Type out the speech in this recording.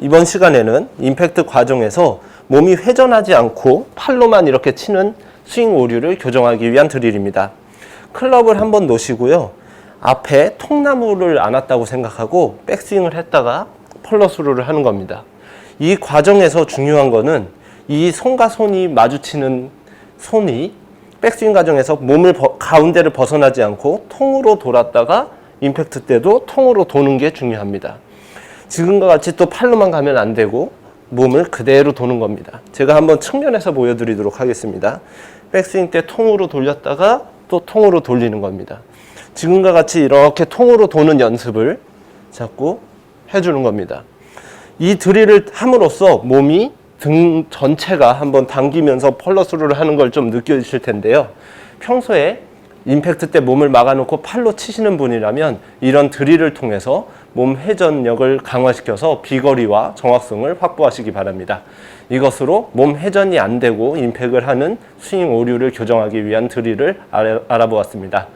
이번 시간에는 임팩트 과정에서 몸이 회전하지 않고 팔로만 이렇게 치는 스윙 오류를 교정하기 위한 드릴입니다. 클럽을 한번 놓으시고요. 앞에 통나무를 안았다고 생각하고 백스윙을 했다가 펄러스루를 하는 겁니다. 이 과정에서 중요한 거는 이 손과 손이 마주치는 손이 백스윙 과정에서 몸을 버- 가운데를 벗어나지 않고 통으로 돌았다가 임팩트 때도 통으로 도는 게 중요합니다. 지금과 같이 또 팔로만 가면 안 되고 몸을 그대로 도는 겁니다. 제가 한번 측면에서 보여드리도록 하겠습니다. 백스윙 때 통으로 돌렸다가 또 통으로 돌리는 겁니다. 지금과 같이 이렇게 통으로 도는 연습을 자꾸 해주는 겁니다. 이 드릴을 함으로써 몸이 등 전체가 한번 당기면서 펄러스루를 하는 걸 좀 느껴지실 텐데요. 평소에 임팩트 때 몸을 막아놓고 팔로 치시는 분이라면 이런 드릴을 통해서 몸 회전력을 강화시켜서 비거리와 정확성을 확보하시기 바랍니다. 이것으로 몸 회전이 안 되고 임팩을 하는 스윙 오류를 교정하기 위한 드릴을 알아- 알아보았습니다.